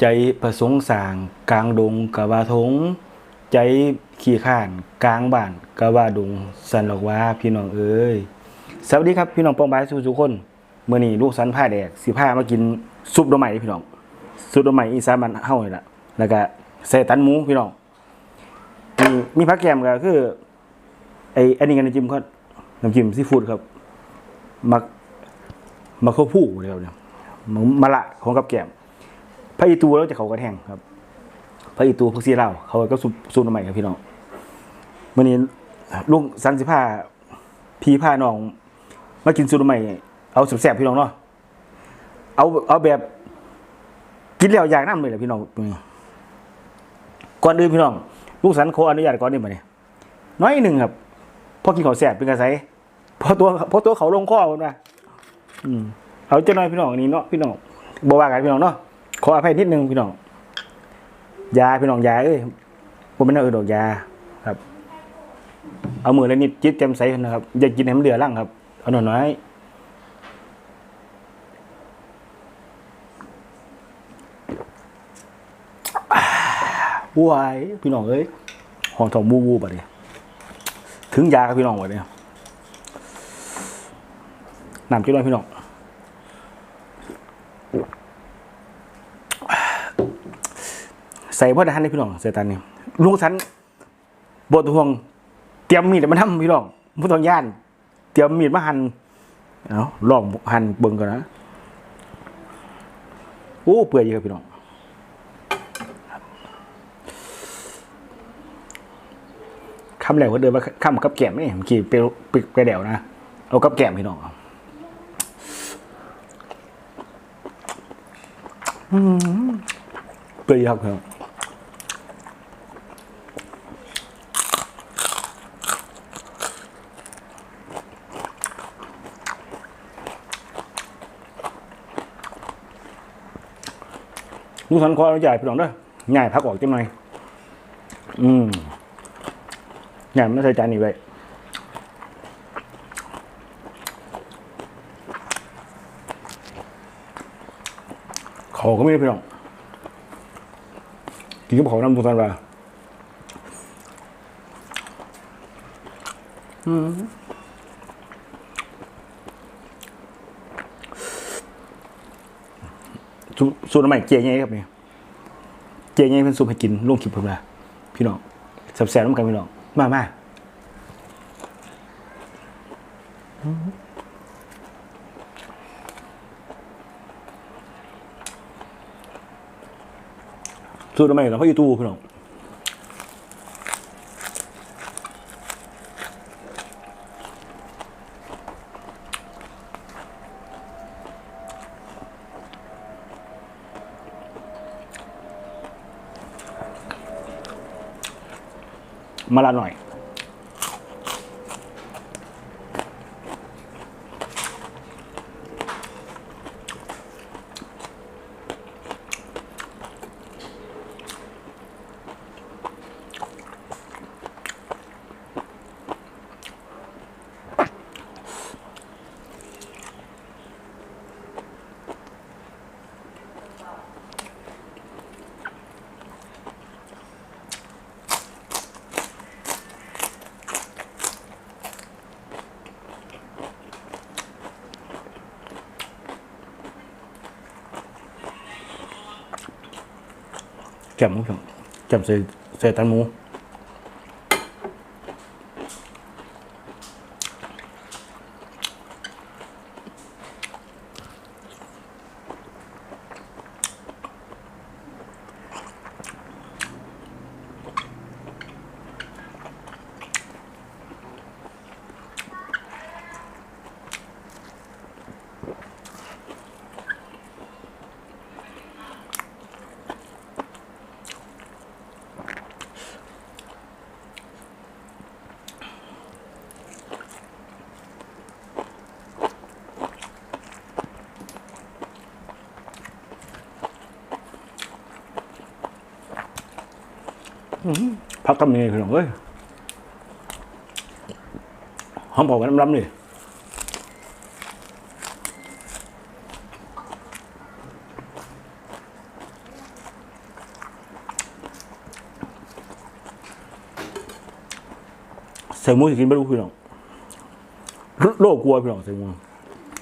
ใจประสงค์สางกลางดงกะว่าทง ใจขี้ข้านกลางบ้านกะว่าดงสันหรอกว่าพี่น้องเอ้ยสวัสดีครับพี่น้องปองบายทุกๆคนเมื่อนี้ลูกสันผ้าแดกสิผ้ามากินซุปดอกไม้พี่น้องซุปดอกไม้อีสานบ้านเฮานี่ล่ะแล้วก็ใส่ตันหมูพี่น้องมีมีผักแกมก็คือไอ้อันนี้กันน้ำจิ้มก็น้ำจิ้มซีฟู้ดครับมักมักข้าวผู้เดียวเนี่ยมักมะละของกับแกม พระอีตูแล้วจะเขากระแทงครับ พระอีตูพวกซีเหล้าเขาก็ซุปซุปน้ำใหม่ครับพี่น้องมื่อนี้ลุงสันสิผ้าพี่ผ้าน้อง มากินซุปน้ำใหม่เอาสแสบพี่น้องเนาะเอาเอาแบบ กินแล้วอยากน้ำเลยแหละพี่น้องก่อนอื่นพี่น้องลุงสันขออนุญาตก่อนนี่มาเนี่ยน้อยหนึ่งครับพอกินข้าวแสบเป็นกระไสพอตัวพอตัวเขาลงข้อมันว่าเอาเจ้าน้อยพี่น้องอันนี้เนาะพี่น้องบอกว่ากันพี่น้องเนาะ ขออภัยนิดนึงพี่น้อง ยาพี่น้องยาเอ้ยผมไม่น่าเออดอกยาครับ เอามือแล้วนิดจิตแจ่มใสนะครับ อย่ากินให้มันเหลือร่างครับ เอาหน่อยน้อยบวยพี่น้องเอ้ยหองทองบูบูปะเนี่ยถึงยาครับพี่น้องปะเนี่ยน้ำจิ้มด้วยพี่น้อง ใส่พ่อทหารเลยพี่น้องใส่ตันนี่ลุงสันบทห่วง เตรียมมีดมาทำพี่น้องผู้ต้องย่าน เตรียมมีดมาหันเอาลองหันเบิ่งก่อนนะโอ้เปื่อยอยู่ครับพี่น้องคำแหลกว่าเดินมาคำกับแก้มนี่เมื่อกี้เปรี้ยวปิกไปแดวนะเอากับแก้มพี่น้องอืมเปื่อยอยู่ครับพี่น้อง ลุงสันขออนุญาตพี่น้องเด้อง่ายพักออกจังหน่อยอืมง่ายไม่ใส่จานนี้ไว้เขาก็ไม่ได้พี่น้องกินกับเขาน้ำลุงสันว่าอืม สูตรใหม่เจียไงครับเนี่ยเจียไงเป็นสูตรให้กินลงคลิปผมนะพี่น้องแซ่บๆน้ำกันพี่น้องมามาสูตรใหม่เราพ่อยูทูบพี่น้อง มา ละหน่อยแจ่มครับแจ่มใส่ใส่ตันหมู พักทำเนียพี่น้องเอ้ยหอมพอกกันล้ำๆนี่ใส่หมูกินไม่รู้พี่น้องโลกกลัวพี่น้องใส่หมู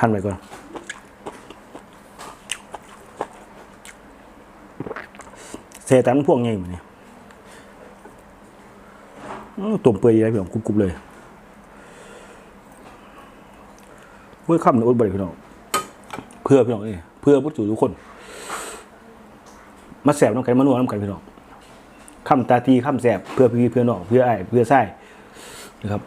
หั่นไปก่อนเสตันพวกไงมันเนี่ย ตุ่มเปื่อยอะไรพี่น้องกรุบๆเลยเมื่อค่ำเนี่ยอดบริพี่น้องเพื่อพี่น้องเอ้ยเพื่อผู้จูทุกคน มาแสบน้ำกันมาหนวดน้ำกันพี่น้องค่ำตาตีค่ำแสบเพื่อพี่เพื่อน้องเพื่อไอ้ายเพื่อไส้นะครับ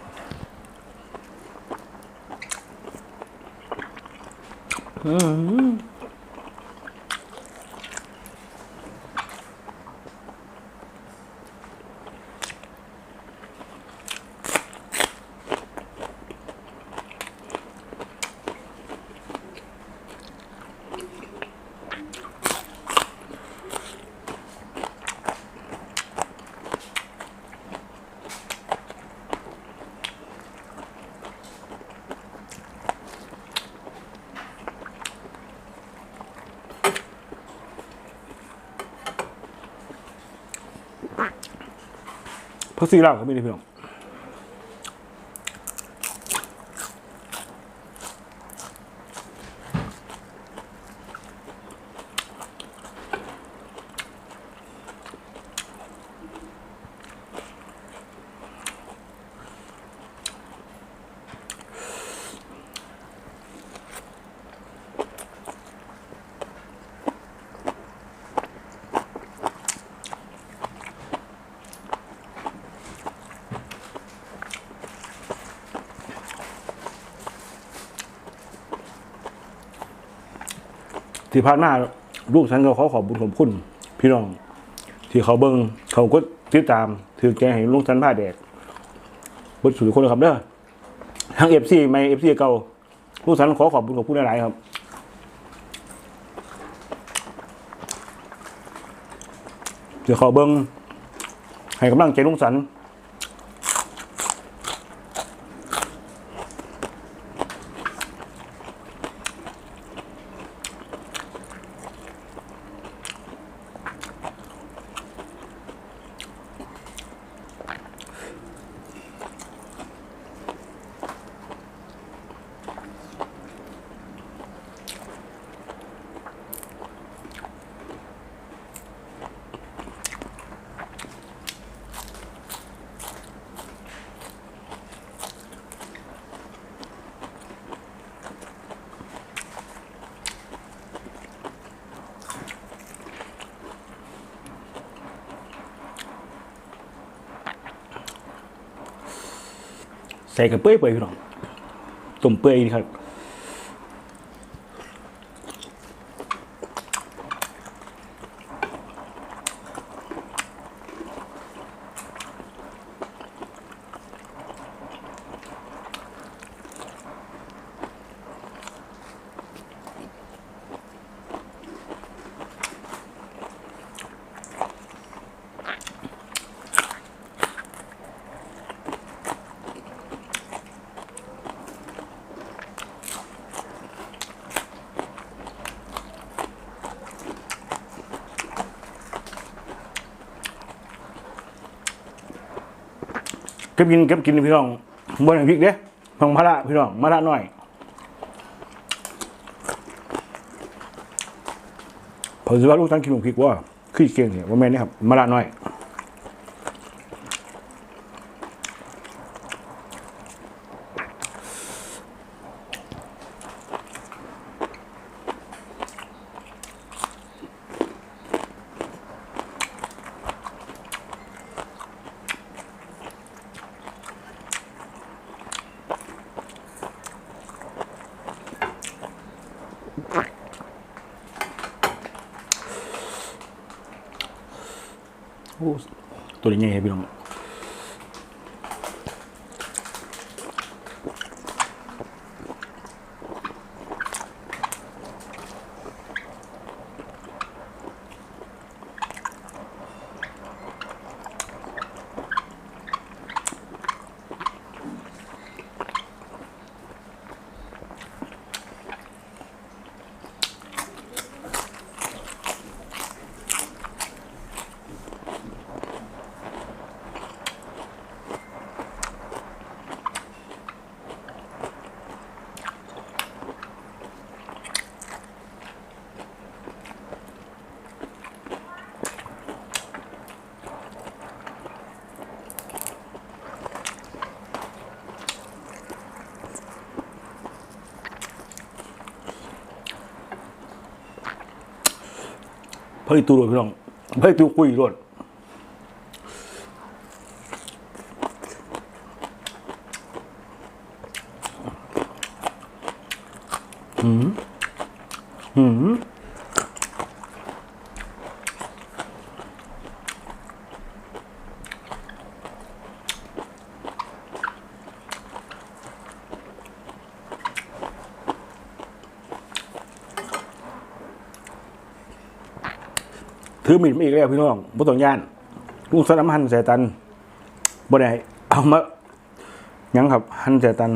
พักซีลาวเขาไม่ได้พี่น้อง ที่ผ่านมาลูกฉันก็ขอขอบบุญขอบคุณ พี่น้อง ที่เขาเบิงเขาก็ติดตาม ถือแกให้ลุงฉันผ้าแดกบนสุดคนเลยครับเด้อทั้งเอฟซีไม่เอฟซีเก่าลูกฉันขอขอบบุญขอบคุณหลายๆครับเดี๋ยวเขาเบิงให้กำลังใจลุงสัน ใส่กับเปื่อยเปื่อยพี่น้องต้มเปื่อยนี่ครับ เก็บกินเก็บกินพี่น้องบนพริกเด้ของมะระพี่น้องมะระหน่อยผมจะว่าลูกทั้งกินพริกว่าขี้เก่งเนี่ยว่าแม่นนี่ครับมะระหน่อย ตัวนี้ใหญ่พี่น้อง เพิ่งตูโรดพี่น้องเพิ่งตูคุยโรดหืมหืม ถือมีดมาอีกแล้วพี่น้องบ่ต้องย่านลุงสนามหันใส่ตันบ่ได้เอามายังครับหันใส่ตัน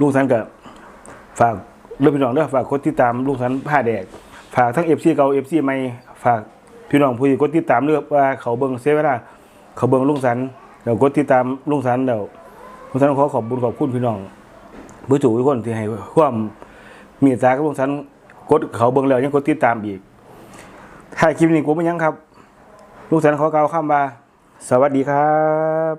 ลุงสันกับฝากเรื่องพี่น้องเด้อฝากกดติดตามลุงสันผ้าแดกฝากทั้งเอฟซีเก่าเอฟซีใหม่ฝากพี่น้องผู้ที่กดติดตามเรื่องว่าเขาเบิ่งเซเวลาเขาเบิ่งลุงสันเดี๋ยวกดติดตามลุงสันเดี๋ยวลุงสันขอขอบคุญขอบคุณพี่น้องผู้ถูกทุกคนที่ให้ความมีตากับลุงสันกดเขาเบิ่งแล้วยังกดติดตามอีกถ้ายคลิปนี้กูไม่ยั้งครับ ลุงสันขอกล่าวคำว่า สวัสดีครับ